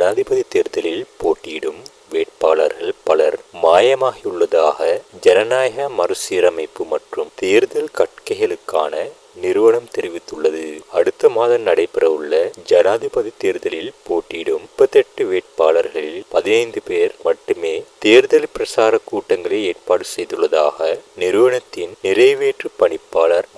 ஜனாதிபதி தேர்தலில் போட்டியிடும் வேட்பாளர்கள் பலர் மாயமாகியுள்ளதாக ஜனநாயக மறுசீரமைப்பு மற்றும் தேர்தல் கட்கைகளுக்கான நிறுவனம் தெரிவித்துள்ளது. அடுத்த மாதம் நடைபெறவுள்ள ஜனாதிபதி தேர்தலில் போட்டியிடும் முப்பத்தெட்டு வேட்பாளர்களில் பதினைந்து பேர் மட்டுமே தேர்தல் பிரசார கூட்டங்களை ஏற்பாடு செய்துள்ளதாக நிறுவனத்தின் நிறைவேற்று பணிப்பாளர்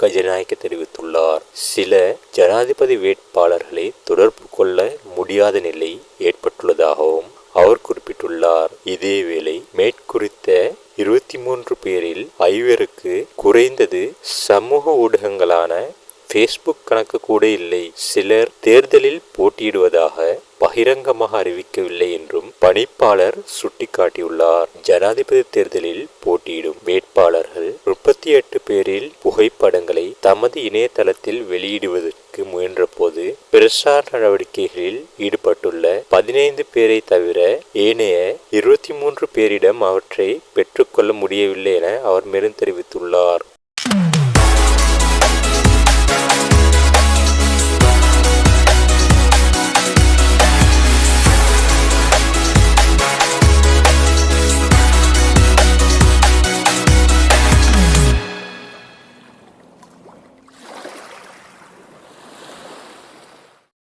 மஞ்சுள கஜநாயக்க தெரிவித்துள்ளார். சில ஜனாதிபதி வேட்பாளர்களை தொடர்பு கொள்ள முடியாத நிலை ஏற்பட்டுள்ளதாகவும் அவர் குறிப்பிட்டுள்ளார். இதேவேளை மேற்குறித்த இருபத்தி மூன்று பேரில் ஐவருக்கு குறைந்தது சமூக ஊடகங்களான ஃபேஸ்புக் கணக்கு கூட இல்லை. சிலர் தேர்தலில் போட்டியிடுவதாக பகிரங்கமாக அறிவிக்கவில்லை என்றும் பணிப்பாளர் சுட்டிக்காட்டியுள்ளார். ஜனாதிபதி தேர்தலில் போட்டியிடும் வேட்பாளர்கள் முப்பத்தி எட்டு பேரில் புகைப்படங்களை தமது இணையதளத்தில் வெளியிடுவதற்கு முயன்றபோது பிரசார நடவடிக்கைகளில் ஈடுபட்டுள்ள பதினைந்து பேரை தவிர ஏனைய இருபத்தி மூன்று பேரிடம் அவற்றை பெற்றுக்கொள்ள முடியவில்லை என அவர் மேலும் தெரிவித்துள்ளார்.